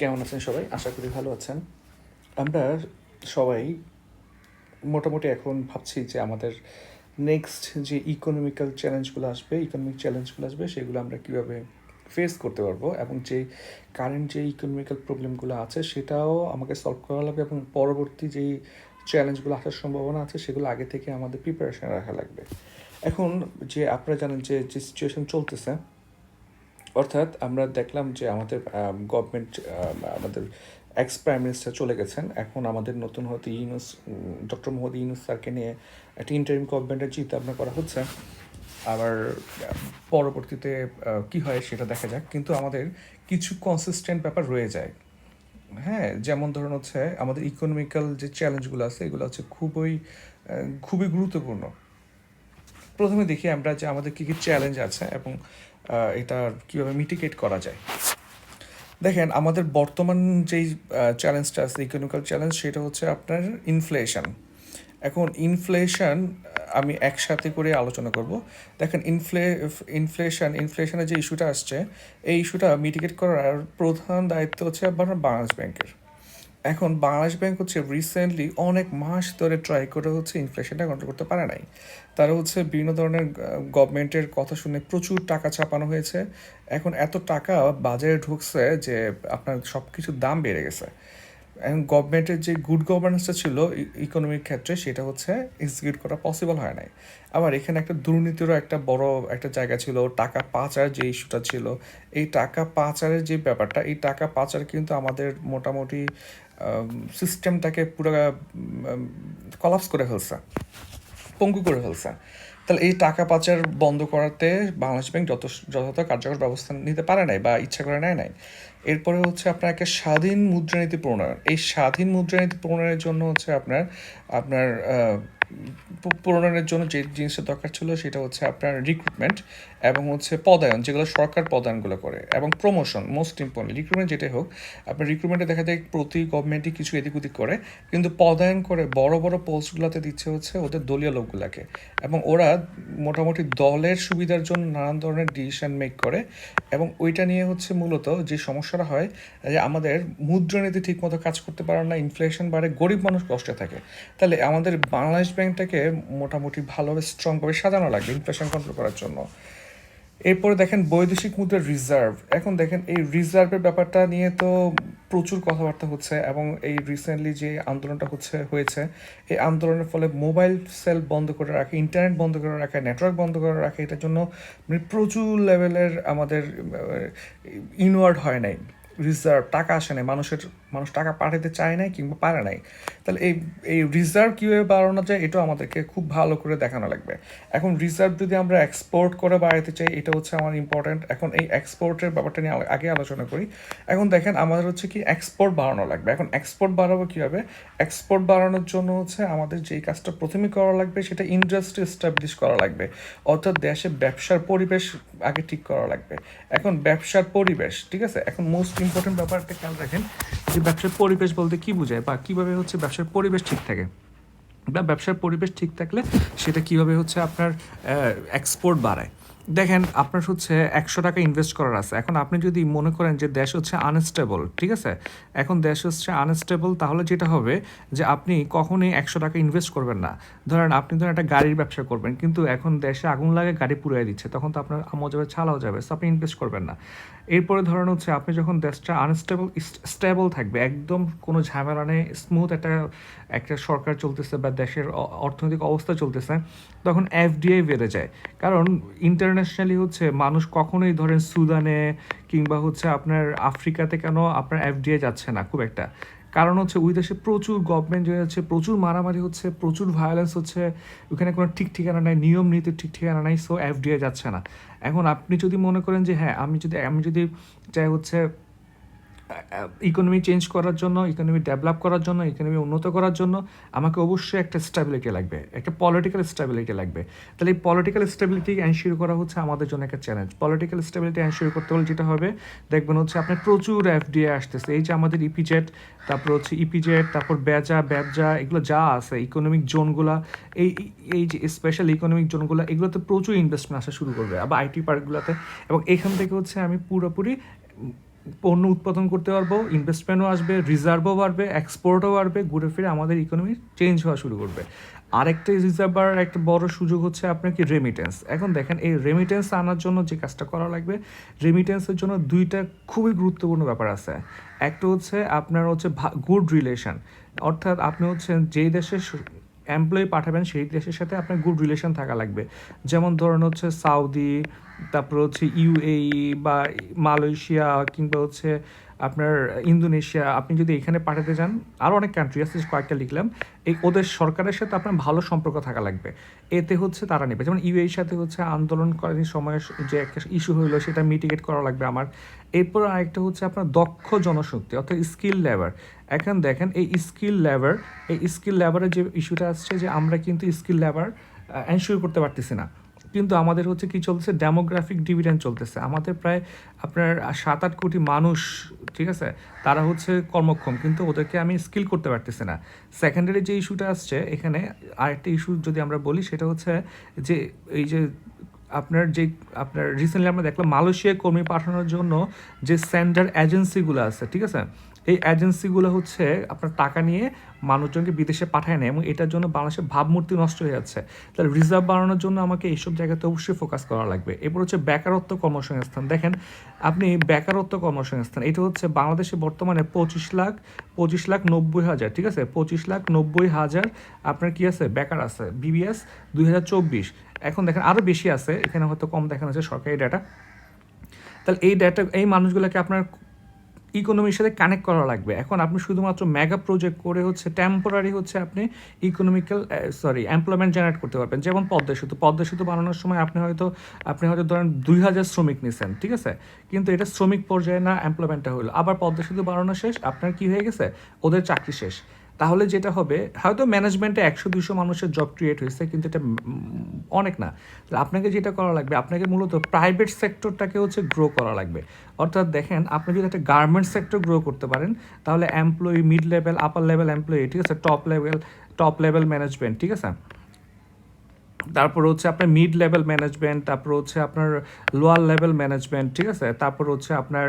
কেমন আছেন সবাই? আশা করি ভালো আছেন। আমরা সবাই মোটামুটি এখন ভাবছি যে আমাদের নেক্সট যে ইকোনমিক্যাল চ্যালেঞ্জগুলো আসবে ইকোনমিক চ্যালেঞ্জগুলো আসবে, সেগুলো আমরা কীভাবে ফেস করতে পারব এবং যে কারেন্ট যে ইকোনমিক্যাল প্রবলেমগুলো আছে, সেটাও আমাকে সলভ করা লাগবে এবং পরবর্তী যেই চ্যালেঞ্জগুলো আসার সম্ভাবনা আছে, সেগুলো আগে থেকে আমাদের প্রিপারেশন রাখা লাগবে। এখন যে আপনারা জানেন যে যে সিচুয়েশন চলতেছে অর্থাৎ আমরা দেখলাম যে আমাদের গভর্নমেন্ট আমাদের এক্স প্রাইম মিনিস্টার চলে গেছেন। এখন আমাদের নতুন হয়তো ইউনুস ডক্টর মোহাম্মদ ইউনুস স্যারকে নিয়ে একটা ইন্টারিম গভর্নমেন্টের চিন্তা ভাবনা করা হচ্ছে। আবার পরবর্তীতে কি হয় সেটা দেখা যাক। কিন্তু আমাদের কিছু কনসিস্টেন্ট ব্যাপার রয়ে যায়। হ্যাঁ যেমন ধরুন হচ্ছে আমাদের ইকোনমিক্যাল যে চ্যালেঞ্জগুলো আছে, এগুলো হচ্ছে খুবই খুবই গুরুত্বপূর্ণ। প্রথমে দেখি আমরা যে আমাদের কী কী চ্যালেঞ্জ আছে এবং এটা কীভাবে মিটিগেট করা যায়? দেখেন, আমাদের বর্তমান যেই চ্যালেঞ্জটা আছে ইকোনমিক্যাল চ্যালেঞ্জ সেটা হচ্ছে আপনার ইনফ্লেশন এখন ইনফ্লেশন আমি একসাথে করে আলোচনা করব। দেখেন ইনফ্লে ইনফ্লেশন ইনফ্লেশনের যে ইস্যুটা আসছে, এই ইস্যুটা মিটিগেট করার প্রধান দায়িত্ব হচ্ছে আপনার বাংলাদেশ ব্যাংকের এখন বাংলাদেশ ব্যাংক হচ্ছে রিসেন্টলি অনেক মাস ধরে ট্রাই করে হচ্ছে ইনফ্লেশনটা কন্ট্রোল করতে পারে নাই। তারা হচ্ছে বিভিন্ন ধরনের গভর্নমেন্টের কথা শুনে প্রচুর টাকা ছাপানো হয়েছে। এখন এত টাকা বাজারে ঢুকছে যে আপনার সব কিছুর দাম বেড়ে গেছে। এখন গভর্নমেন্টের যে গুড গভর্নেন্সটা ছিল ইকোনমিক ক্ষেত্রে সেটা হচ্ছে এক্সিকিউট করা পসিবল হয় নাই। আবার এখানে একটা দুর্নীতিরও একটা বড় একটা জায়গা ছিল, টাকা পাচার যে ইস্যুটা ছিল। এই টাকা পাচারের যে ব্যাপারটা, এই টাকা পাচার কিন্তু আমাদের মোটামুটি সিস্টেমটাকে পুরো কলাপস করে ফেলছে, পঙ্গু করে ফেলছে। তাহলে এই টাকা পাচার বন্ধ করাতে বাংলাদেশ ব্যাংক যত, যথাযথ কার্যকর ব্যবস্থা নিতে পারে নাই বা ইচ্ছা করে নেয় নাই। এরপরে হচ্ছে আপনার একটা স্বাধীন মুদ্রানীতি প্রণয়ন। এই স্বাধীন মুদ্রানীতি প্রণয়নের জন্য হচ্ছে আপনার আপনার প্রণয়নের জন্য যে জিনিসটা দরকার ছিল সেটা হচ্ছে আপনার রিক্রুটমেন্ট এবং হচ্ছে পদায়ন, যেগুলো সরকার পদায়নগুলো করে এবং প্রমোশন মোস্ট ইম্পর্টেন্ট রিক্রুটমেন্ট যেটাই হোক, আপনার রিক্রুটমেন্টে দেখা যায় প্রতি গভর্নমেন্টই কিছু এদিক ওদিক করে, কিন্তু পদায়ন করে বড় বড় পোস্টগুলোতে দিচ্ছে হচ্ছে ওদের দলীয় লোকগুলাকে এবং ওরা মোটামুটি দলের সুবিধার জন্য নানান ধরনের ডিসিশন মেক করে এবং ওইটা নিয়ে হচ্ছে মূলত যে সমস্যাটা হয়, যে আমাদের মুদ্রানীতি ঠিকমতো কাজ করতে পারে না ইনফ্লেশন বাড়ে, গরিব মানুষ কষ্টে থাকে। তাহলে আমাদের বাংলাদেশ ব্যাংকটাকে মোটামুটি ভালোভাবে স্ট্রংভাবে সাজানো লাগবে ইনফ্লেশন কন্ট্রোল করার জন্য। এরপরে দেখেন বৈদেশিক মুদ্রার রিজার্ভ এখন দেখেন এই রিজার্ভের ব্যাপারটা নিয়ে তো প্রচুর কথাবার্তা হচ্ছে এবং এই রিসেন্টলি যে আন্দোলনটা হচ্ছে, হয়েছে, এই আন্দোলনের ফলে মোবাইল সেল বন্ধ করে রাখে ইন্টারনেট বন্ধ করে রাখে নেটওয়ার্ক বন্ধ করে রাখে, এটার জন্য মানে প্রচুর লেভেলের আমাদের ইনওয়ার্ড হয় নাই। রিজার্ভ টাকা আসে মানুষের মানুষ টাকা পাঠাতে চায় নাই কিংবা পারে নাই। তাহলে এই এই রিজার্ভ কীভাবে বাড়ানো যায়, এটাও আমাদেরকে খুব ভালো করে দেখানো লাগবে। এখন রিজার্ভ যদি আমরা এক্সপোর্ট করে বাড়াতে চাই, এটা হচ্ছে আমার ইম্পর্ট্যান্ট এখন এই এক্সপোর্টের ব্যাপারটা নিয়ে আগে আলোচনা করি। এখন দেখেন, আমাদের হচ্ছে কি এক্সপোর্ট বাড়ানো লাগবে। এখন এক্সপোর্ট বাড়াবো কীভাবে? এক্সপোর্ট বাড়ানোর জন্য হচ্ছে আমাদের যেই কাজটা প্রথমে করা লাগবে, সেটা ইন্ডাস্ট্রি এস্টাবলিশ করা লাগবে। অর্থাৎ দেশে ব্যবসার পরিবেশ আগে ঠিক করা লাগবে। এখন ব্যবসার পরিবেশ, ঠিক আছে? এখন মোস্ট ইম্পর্টেন্ট ব্যাপারটা খেয়াল রাখেন যে ব্যবসার পরিবেশ বলতে কি বোঝায় বা কীভাবে হচ্ছে ব্যবসার পরিবেশ ঠিক থাকে? বা ব্যবসার পরিবেশ ঠিক থাকলে সেটা কীভাবে হচ্ছে আপনার এক্সপোর্ট বাড়ায়? দেখেন, আপনার হচ্ছে একশো টাকা ইনভেস্ট করার আছে। এখন আপনি যদি মনে করেন যে দেশ হচ্ছে আনস্টেবল ঠিক আছে? এখন দেশ হচ্ছে আনস্টেবল তাহলে যেটা হবে যে আপনি কখনোই একশো টাকা ইনভেস্ট করবেন না। ধরেন, আপনি ধরেন একটা গাড়ির ব্যবসা করবেন, কিন্তু এখন দেশে আগুন লাগে, গাড়ি পুড়িয়ে দিচ্ছে, তখন তো আপনার যাবে, ছালাও যাবে সো আপনি ইনভেস্ট করবেন না। এরপরে ধরেন হচ্ছে আপনি যখন দেশটা আনস্টেবল স্টেবল থাকবে, একদম কোনো ঝামেলা নেই স্মুথ একটা একটা সরকার চলতেছে বা দেশের অর্থনৈতিক অবস্থা চলতেছে, তখন এফডিআই বেড়ে যায়। কারণ ইন্টারন্যাশনালি হচ্ছে মানুষ কখনোই ধরেন সুদানে কিংবা হচ্ছে আপনার আফ্রিকাতে কেন আপনার এফডিআই যাচ্ছে না খুব একটা। কারণ হচ্ছে ওই দেশে প্রচুর গভর্নমেন্ট হয়ে যাচ্ছে প্রচুর মারামারি হচ্ছে, প্রচুর ভায়োলেন্স হচ্ছে, ওখানে কোনো ঠিক ঠিকানা নাই, নিয়ম নীতির ঠিক ঠিকানা নাই সো এফডিআই যাচ্ছে না। এখন আপনি যদি মনে করেন যে হ্যাঁ আমি যদি আমি যদি চাই হচ্ছে ইকোনমি চেঞ্জ করার জন্য ইকোনমি ডেভেলপ করার জন্য ইকোনমি উন্নত করার জন্য আমাকে অবশ্যই একটা স্টেবিলিটি লাগবে, একটা পলিটিক্যাল স্টেবিলিটি লাগবে। তাহলে এই পলিটিক্যাল স্টেবিলিটি এনশিওর করা হচ্ছে আমাদের জন্য একটা চ্যালেঞ্জ পলিটিক্যাল স্টেবিলিটি এনশিওর করতে হলে যেটা হবে, দেখবেন হচ্ছে আপনার প্রচুর এফডিআই আসতেছে। এই যে আমাদের ইপিজেট তারপর হচ্ছে ইপিজেট তারপর বেজা, ব্যবজা, এগুলো যা আছে ইকোনমিক জোনগুলা এই এই যে স্পেশাল ইকোনমিক জোনগুলো এগুলোতে প্রচুর ইনভেস্টমেন্ট আসা শুরু করবে। আবার আইটি পার্কগুলোতে এবং এখান থেকে হচ্ছে আমি পুরোপুরি পণ্য উৎপাদন করতে পারব ইনভেস্টমেন্টও আসবে রিজার্ভও বাড়বে এক্সপোর্টও বাড়বে, ঘুরে ফিরে আমাদের ইকোনমি চেঞ্জ হওয়া শুরু করবে। আরেকটা রিজার্ভ বাড়ার একটা বড় সুযোগ হচ্ছে আপনার কি রেমিটেন্স এখন দেখেন, এই রেমিটেন্স আনার জন্য যে কাজটা করা লাগবে রেমিটেন্সের জন্য দুইটা খুবই গুরুত্বপূর্ণ ব্যাপার আছে। একটা হচ্ছে আপনার হচ্ছে গুড রিলেশন অর্থাৎ আপনি হচ্ছেন যেই দেশে এমপ্লয়ি পাঠাবেন, সেই দেশের সাথে আপনার গুড রিলেশন থাকা লাগবে। যেমন ধরেন হচ্ছে সাউদি তারপর হচ্ছে ইউএই বা মালয়েশিয়া কিংবা হচ্ছে আপনার ইন্দোনেশিয়া, আপনি যদি এখানে পাঠাতে যান আরও অনেক কান্ট্রি আছে কয়েকটা লিখলাম। এই ওদের সরকারের সাথে আপনার ভালো সম্পর্ক থাকা লাগবে। এতে হচ্ছে তারা নেবে। যেমন ইউএর সাথে হচ্ছে আন্দোলনকালীন সময়ে যে একটা ইস্যু হইল, সেটা মিটিগেট করা লাগবে আমার। এরপর আরেকটা হচ্ছে আপনার দক্ষ জনশক্তি, অর্থাৎ স্কিল লেবার এখন দেখেন, এই স্কিল লেবার এই স্কিল লেবারের যে ইস্যুটা আসছে যে আমরা কিন্তু স্কিল লেবার এনশিওর করতে পারতেছি না। কিন্তু আমাদের হচ্ছে কি চলছে ডেমোগ্রাফিক ডিভিডেন্ড চলতেছে। আমাদের প্রায় আপনার সাত আট কোটি মানুষ, ঠিক আছে, তারা হচ্ছে কর্মক্ষম, কিন্তু ওদেরকে আমি স্কিল করতে পারতেছি না। সেকেন্ডারি যে ইস্যুটা আসছে, এখানে আরেকটা ইস্যু যদি আমরা বলি, সেটা হচ্ছে যে এই যে আপনার যে, আপনার রিসেন্টলি আমরা দেখলাম মালয়েশিয়ায় কর্মী পাঠানোর জন্য যে সেন্টার এজেন্সিগুলো আছে, ঠিক আছে এই এজেন্সিগুলো হচ্ছে আপনার টাকা নিয়ে মানুষজনকে বিদেশে পাঠায় নেয় এবং এটার জন্য বাংলাদেশের ভাবমূর্তি নষ্ট হয়ে যাচ্ছে। তাহলে রিজার্ভ বাড়ানোর জন্য আমাকে এইসব জায়গাতে অবশ্যই ফোকাস করা লাগবে। এরপর হচ্ছে বেকারত্ব কর্মসংস্থান। দেখেন, আপনি বেকারত্ব কর্মসংস্থান, এটা হচ্ছে বাংলাদেশে বর্তমানে পঁচিশ লাখ পঁচিশ লাখ নব্বই হাজার, ঠিক আছে? পঁচিশ লাখ নব্বই হাজার আপনার কি আছে? বেকার আছে। বিবিএস দুই হাজার চব্বিশ। এখন দেখেন আরও বেশি আছে, এখানে হয়তো কম দেখানো হচ্ছে সরকারি ডাটা তাহলে এই ডাটা এই মানুষগুলোকে আপনার ইকোনমির সাথে কানেক্ট করা লাগবে। এখন আপনি শুধুমাত্র মেগা প্রজেক্ট করে হচ্ছে টেম্পোরারি হচ্ছে আপনি ইকোনমিক্যাল সরি এমপ্লয়মেন্ট জেনারেট করতে পারবেন। যেমন পদ্মা সেতু। পদ্মা সেতু বানানোর সময় আপনি হয়তো আপনি হয়তো ধরেন দুই হাজার শ্রমিক নিছেন, ঠিক আছে? কিন্তু এটা শ্রমিক পর্যায়ে না এমপ্লয়মেন্টটা হলো। আবার পদ্মা সেতু বানানো শেষ, আপনার কি হয়ে গেছে? ওদের চাকরি শেষ। তাহলে যেটা হবে, হয়তো ম্যানেজমেন্টে একশো দুশো মানুষের জব ক্রিয়েট হয়েছে, কিন্তু এটা অনেক না। আপনাকে যেটা করা লাগবে, আপনাকে মূলত প্রাইভেট সেক্টরটাকে হচ্ছে গ্রো করা লাগবে। অর্থাৎ দেখেন, আপনি যদি একটা গার্মেন্টস সেক্টর গ্রো করতে পারেন, তাহলে employee mid level upper level employee ঠিক আছে? Top level top level management ঠিক আছে? তারপর হচ্ছে আপনার মিড লেভেল ম্যানেজমেন্ট তারপর হচ্ছে আপনার লোয়ার লেভেল ম্যানেজমেন্ট ঠিক আছে? তারপর হচ্ছে আপনার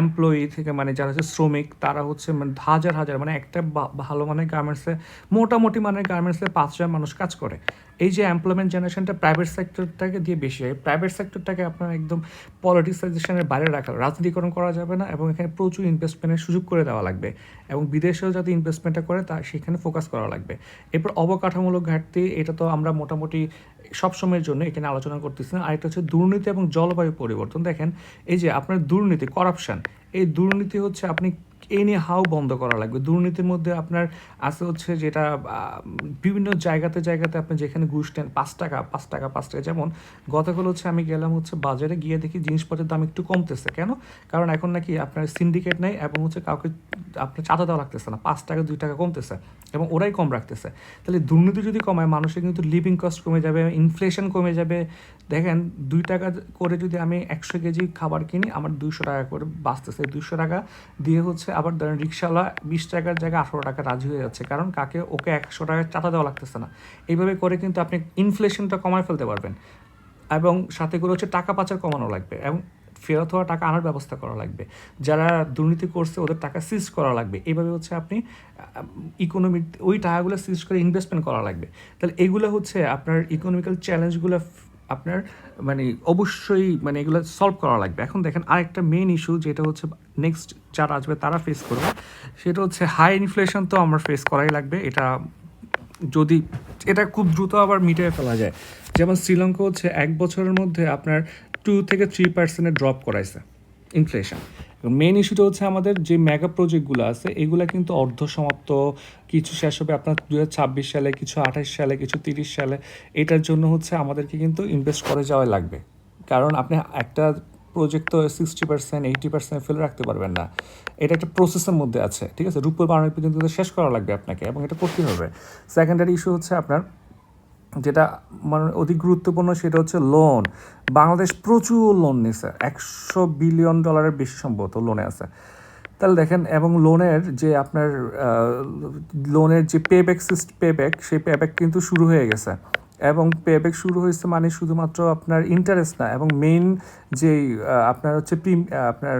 এমপ্লয়ি থেকে মানে যারা হচ্ছে শ্রমিক, তারা হচ্ছে মানে হাজার হাজার মানে একটা ভালো মানের গার্মেন্টসে মোটামুটি মানে গার্মেন্টসে পাঁচ হাজার মানুষ কাজ করে। এই যে এমপ্লয়মেন্ট জেনারেশনটা প্রাইভেট সেক্টরটাকে দিয়ে বেশি হয় প্রাইভেট সেক্টরটাকে আপনার একদম পলিটিসাইজেশনের বাইরে রাখা, রাজনীতিকরণ করা যাবে না এবং এখানে প্রচুর ইনভেস্টমেন্টের সুযোগ করে দেওয়া লাগবে এবং বিদেশেও যাতে ইনভেস্টমেন্টটা করে তা সেখানে ফোকাস করা লাগবে। এরপর অবকাঠামূলক ঘাটতি, এটা তো আমরা মোটামুটি সবসময়ের জন্য এখানে আলোচনা করতেছি না। আরেকটা হচ্ছে দুর্নীতি এবং জলবায়ু পরিবর্তন। দেখেন, এই যে আপনার দুর্নীতি করাপশন এই দুর্নীতি হচ্ছে আপনি এই নিয়ে হাও বন্ধ করা লাগবে। দুর্নীতির মধ্যে আপনার আছে হচ্ছে যেটা বিভিন্ন জায়গাতে জায়গাতে আপনি যেখানে ঘুষ নেন, পাঁচ টাকা পাঁচ টাকা পাঁচ টাকা যেমন, গতকাল হচ্ছে আমি গেলাম হচ্ছে বাজারে, গিয়ে দেখি জিনিসপত্রের দাম একটু কমতেছে। কেন? কারণ এখন নাকি আপনার সিন্ডিকেট নেই এবং হচ্ছে কাউকে আপনার চাঁদা দেওয়া লাগতেছে না, পাঁচ টাকা, দুই টাকা কমতেছে এবং ওরাই কম রাখতেছে। তাহলে দুর্নীতি যদি কমায়, মানুষের কিন্তু লিভিং কস্ট কমে যাবে ইনফ্লেশন কমে যাবে। দেখেন, দুই টাকা করে যদি আমি একশো কেজি খাবার কিনি, আমার দুইশো টাকা করে বাঁচতেছে। দুইশো টাকা দিয়ে হচ্ছে আবার ধরেন রিক্সাওয়ালা বিশ টাকার জায়গায় আঠারো টাকা রাজি হয়ে যাচ্ছে, কারণ কাকে ওকে একশো টাকা চাঁদা দেওয়া লাগতেছে না। এইভাবে করে কিন্তু আপনি ইনফ্লেশনটা কমায় ফেলতে পারবেন এবং সাথে করে হচ্ছে টাকা পাচার কমানো লাগবে এবং ফেরত হওয়া টাকা আনার ব্যবস্থা করা লাগবে। যারা দুর্নীতি করছে ওদের টাকা সিজ করা লাগবে। এইভাবে হচ্ছে আপনি ইকোনমিক ওই টাকাগুলো সিজ করে ইনভেস্টমেন্ট করা লাগবে। তাহলে এগুলো হচ্ছে আপনার ইকোনমিক্যাল চ্যালেঞ্জগুলো আপনার মানে অবশ্যই মানে এগুলো সলভ করা লাগবে। এখন দেখেন আরেকটা মেন ইস্যু যেটা হচ্ছে নেক্সট যারা আসবে তারা ফেস করবে। সেটা হচ্ছে হাই ইনফ্লেশন তো আমার ফেস করাই লাগবে। এটা যদি, এটা খুব দ্রুত আবার মিটিয়ে ফেলা যায়। যেমন শ্রীলঙ্কা হচ্ছে এক বছরের মধ্যে আপনার টু থেকে থ্রি পার্সেন্টের ড্রপ করাইছে ইনফ্লেশন মেন ইস্যুটা হচ্ছে আমাদের যে মেগা প্রজেক্টগুলো আছে, এগুলো কিন্তু অর্ধ সমাপ্ত কিছু শেষ হবে আপনার দু হাজার ছাব্বিশ সালে, কিছু আঠাশ সালে, কিছু তিরিশ সালে। এটার জন্য হচ্ছে আমাদেরকে কিন্তু ইনভেস্ট করে যাওয়া লাগবে। কারণ আপনি একটা প্রজেক্ট তো সিক্সটি পার্সেন্ট এইটি পার্সেন্ট ফেলে রাখতে পারবেন না। এটা একটা প্রসেসের মধ্যে আছে, ঠিক আছে? রূপের বানানো পর্যন্ত শেষ করা লাগবে আপনাকে এবং এটা করতে হবে। সেকেন্ডারি ইস্যু হচ্ছে আপনার যেটা মানে অতি গুরুত্বপূর্ণ সেটা হচ্ছে লোন বাংলাদেশ প্রচুর লোন নিছে। একশো বিলিয়ন ডলারের বেশি সম্ভবত লোনে আছে। তাহলে দেখেন, এবং লোনের যে আপনার লোনের যে পে ব্যাক সিস্ট পে ব্যাক সেই পে ব্যাক কিন্তু শুরু হয়ে গেছে। এবং পেব্যাক শুরু হয়েছে মানে শুধুমাত্র আপনার ইন্টারেস্ট না এবং মেইন আহ, আপনার হচ্ছে প্রিম আপনার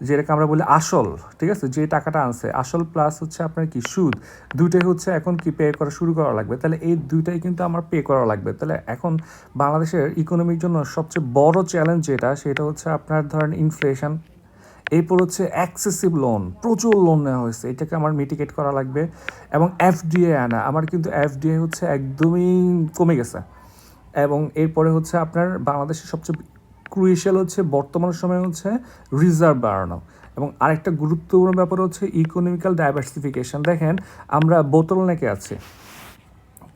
যেটাকে আমরা বলি আসল ঠিক আছে? যে টাকাটা আনছে আসল প্লাস হচ্ছে আপনার কি? সুদ। দুইটাই হচ্ছে এখন কি পে করা শুরু করা লাগবে? তাহলে এই দুইটাই কিন্তু আমার পে করা লাগবে। তাহলে এখন বাংলাদেশের ইকোনমির জন্য সবচেয়ে বড় চ্যালেঞ্জ যেটা সেটা হচ্ছে আপনার ধরেন ইনফ্লেশন এরপর হচ্ছে অ্যাক্সেসিভ লোন প্রচুর লোন নেওয়া হয়েছে। এটাকে আমার মিটিগেট করা লাগবে। এবং এফডিএ আনা, আমার কিন্তু এফডিএ হচ্ছে একদমই কমে গেছে। এবং এরপরে হচ্ছে আপনার বাংলাদেশের সবচেয়ে ক্রুয়েশিয়াল হচ্ছে, বর্তমান সময়ে হচ্ছে রিজার্ভ বাড়ানো। এবং আরেকটা গুরুত্বপূর্ণ ব্যাপার হচ্ছে ইকোনমিক্যাল ডাইভার্সিফিকেশন দেখেন, আমরা বোতল নেকে আছি।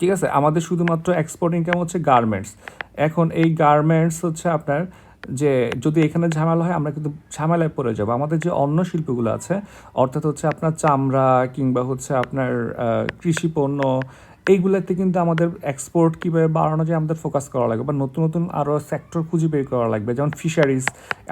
ঠিক আছে? আমাদের শুধুমাত্র এক্সপোর্ট ইনকাম হচ্ছে গার্মেন্টস এখন এই গার্মেন্টস হচ্ছে আপনার যে যদি এখানে ঝামেলা হয়, আমরা কিন্তু ঝামেলায় পড়ে যাব। আমাদের যে অন্য শিল্পগুলো আছে, অর্থাৎ হচ্ছে আপনার চামড়া কিংবা হচ্ছে আপনার কৃষি পণ্য এইগুলোতে কিন্তু আমাদের এক্সপোর্ট কীভাবে বাড়ানো যায় আমাদের ফোকাস করা লাগবে বা নতুন নতুন আরও সেক্টর খুঁজে বের করা লাগবে। যেমন ফিশারিজ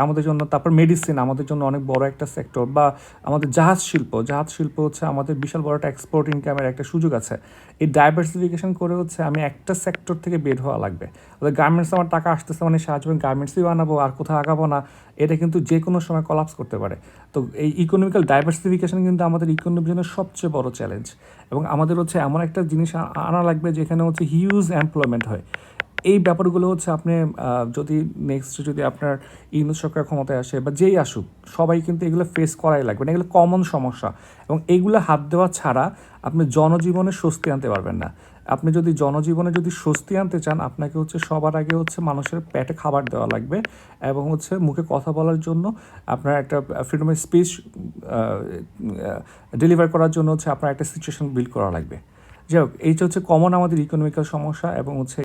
আমাদের জন্য, তারপর মেডিসিন আমাদের জন্য অনেক বড় একটা সেক্টর বা আমাদের জাহাজ শিল্প। জাহাজ শিল্প হচ্ছে আমাদের বিশাল বড় একটা এক্সপোর্ট ইনকামের একটা সুযোগ আছে। এই ডাইভার্সিফিকেশন করে হচ্ছে আমি একটা সেক্টর থেকে বের হওয়া লাগবে। অর্থাৎ গার্মেন্টস আমার টাকা আসতেছে মানে সাহায্য গার্মেন্টসই বানাবো, আর কোথাও আগাবো না, এটা কিন্তু যে কোনো সময় কলাপস করতে পারে। তো এই ইকোনমিক্যাল ডাইভার্সিফিকেশন কিন্তু আমাদের ইকোনমির জন্য সবচেয়ে বড় চ্যালেঞ্জ এবং আমাদের হচ্ছে এমন একটা জিনিস আনা লাগবে যেখানে হচ্ছে হিউজ এমপ্লয়মেন্ট হয়। এই ব্যাপারগুলো হচ্ছে আপনি যদি নেক্সট যদি আপনার ইউনুস সরকার ক্ষমতায় আসে বা যেই আসুক, সবাই কিন্তু এগুলো ফেস করাই লাগবে না। এগুলো কমন সমস্যা। এবং এইগুলো হাত দেওয়া ছাড়া আপনি জনজীবনে স্বস্তি আনতে পারবেন না। আপনি যদি জনজীবনে যদি স্বস্তি আনতে চান, আপনাকে হচ্ছে সবার আগে হচ্ছে মানুষের পেটে খাবার দেওয়া লাগবে এবং হচ্ছে মুখে কথা বলার জন্য আপনার একটা ফ্রিডম অফ স্পিচ ডেলিভার করার জন্য হচ্ছে আপনার একটা সিচুয়েশন বিল্ড করা লাগবে। যাই হোক এইটা হচ্ছে কমন আমাদের ইকোনমিক্যাল সমস্যা এবং হচ্ছে